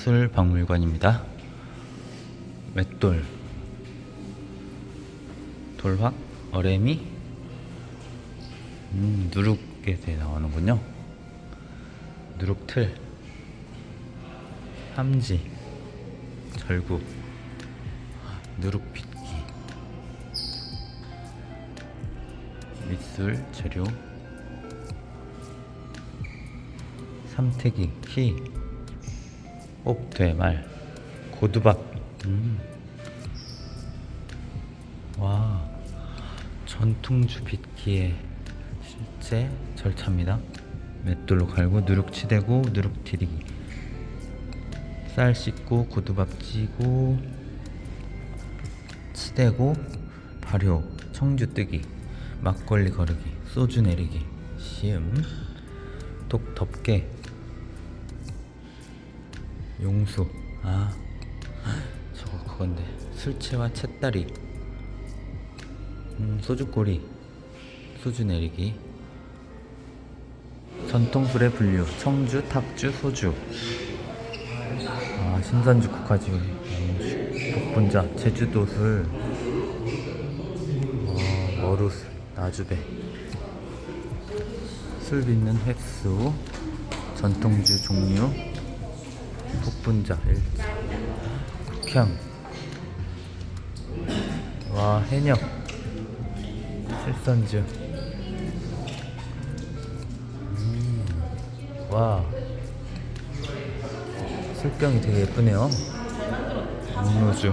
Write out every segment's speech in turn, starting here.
예술박물관입니다. 맷돌, 돌확, 어레미, 음, 누룩에 대해 나오는군요. 누룩틀, 함지, 절구, 누룩빗기, 밑술 재료, 삼태기, 키, 옥되말, 고두밥. 음. 와, 전통주 빗기의 실제 절차입니다. 맷돌로 갈고 누룩 치 대고 누룩 디디기. 쌀 씻고 고두밥 찌고 치대고 발효 청주 뜨기 막걸리 거르기 소주 내리기 시음 독 덮개 용수 아 저거 그건데. 술채와 채다리. 음 소주꼬리. 소주 내리기. 전통 술의 분류. 청주 탁주 소주. 아 신선주 국화주 음, 복분자. 제주도 술. 어, 머루술. 나주배. 술 빚는 획수. 전통주 종류 복분자 일자 국향. 와 해녀. 실선주 음, 와. 술병이 되게 예쁘네요. 음료주.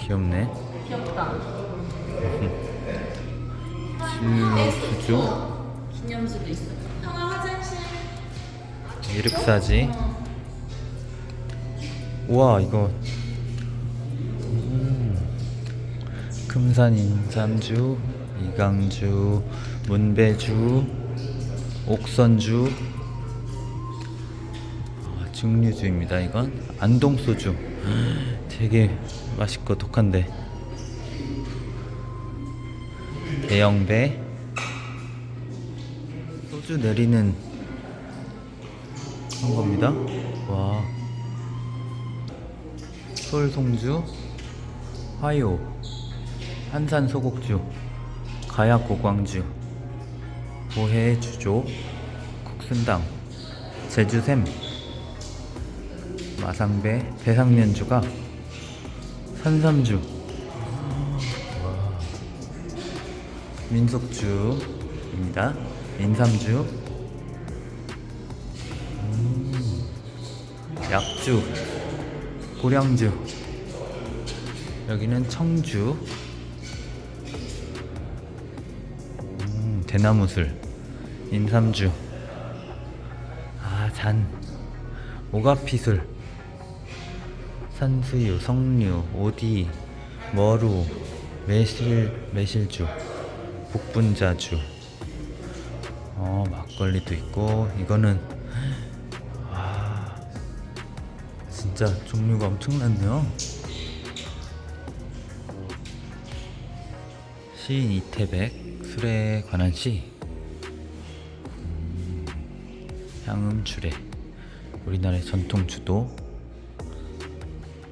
귀엽네. 귀엽다. 진로수주 기념수도 있어. 이륵사지 우와 이거 음. 금산 인삼주 이강주 문배주 옥선주 아, 증류주입니다 이건 안동소주 되게 맛있고 독한데 대영배 소주 내리는 한 겁니다. 와. 솔송주, 화요, 한산 소곡주, 가약 고광주, 보해 주조, 국순당, 제주샘, 마상배, 배상면주가 산삼주, 와. 민속주입니다. 인삼주, 약주, 고량주. 여기는 청주. 음, 대나무술, 인삼주. 아, 잔. 오가피술. 산수유, 석류, 오디, 머루, 매실, 매실주, 복분자주. 어, 막걸리도 있고, 이거는 진짜 종류가 엄청났네요. 시인 이태백 술에 관한 시. 음, 향음 주례. 우리나라의 전통 주도.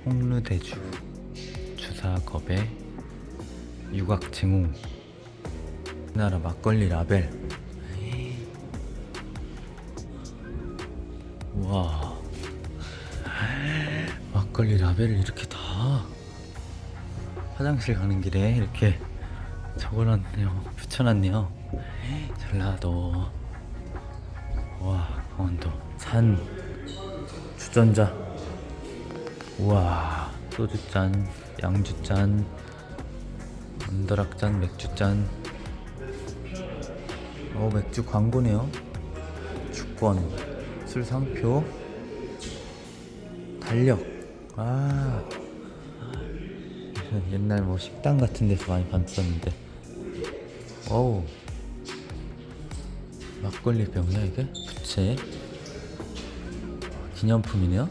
홍루대주 주사 겁에. 유곽 쟁웅. 우리나라 막걸리 라벨. 우와 막걸리 라벨을 이렇게 다 화장실 가는 길에 이렇게 적어놨네요. 붙여놨네요. 전라도. 와 강원도. 산. 주전자. 우와 소주잔 양주잔 언더락잔 맥주잔. 어 맥주 광고네요. 주권 술 상표 달력 아. 옛날 뭐 식당 같은 데서 많이 봤었는데. 어우. 막걸리 병이야 이게? 부채 기념품이네요?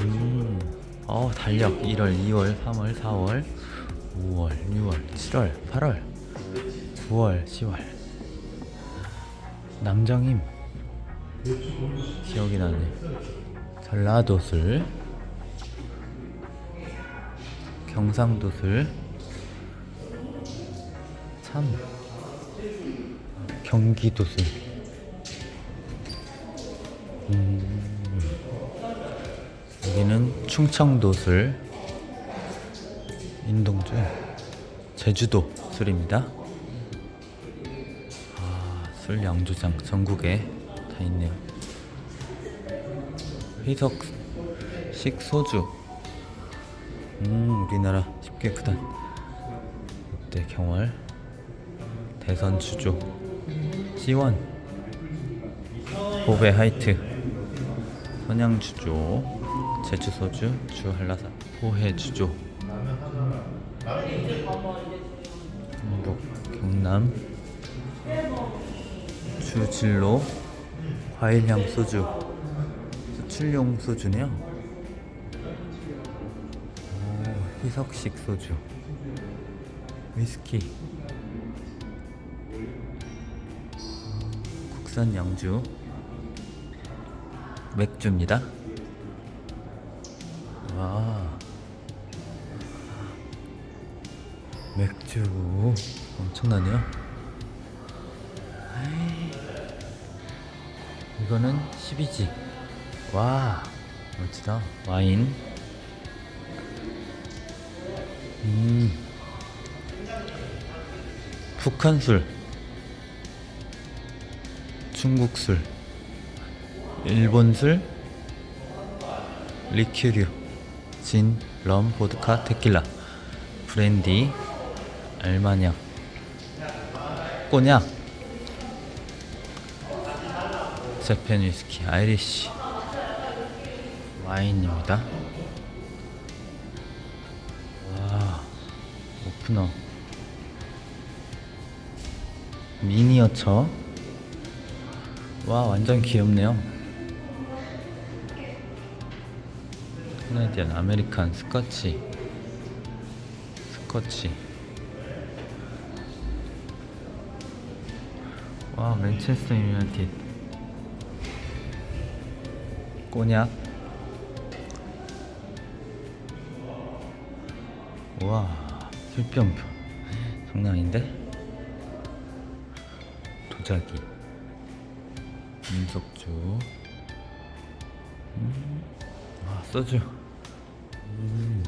음어 달력. 1월 2월 3월 4월 5월 6월 7월 8월 9월 10월. 남정임. 기억이 나네 전라도술 경상도술 참 경기도술. 음, 여기는 충청도술 인동주 제주도 술입니다. 아, 술 양조장 전국에 다 있네요 희석식 소주. 음 우리나라 10개 구단 롯데 경월. 대선 주조. C1 보베 하이트. 선양 주조. 제주 소주. 주 한라사 호해 주조. 경북 경남. 주진로. 과일향 소주 수출용 소주네요. 오, 희석식 소주, 위스키, 국산 양주, 맥주입니다. 와, 맥주 엄청나네요. 에이, 이거는 12지. 와 멋지다. 와인. 음. 북한술. 중국술. 일본술. 리큐류. 진, 럼, 보드카, 테킬라. 브랜디. 알마냥 꼬냑 재팬 위스키. 아이리시 와인입니다. 와, 오프너. 미니어처. 와, 완전 귀엽네요. 캐나디안 아메리칸 스커치. 스커치. 와, 맨체스터 유나이티드. 꼬냑. 와 술병표 아닌데? 도자기 민속주 음, 와 소주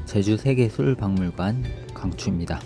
제주 세계술박물관 강추입니다.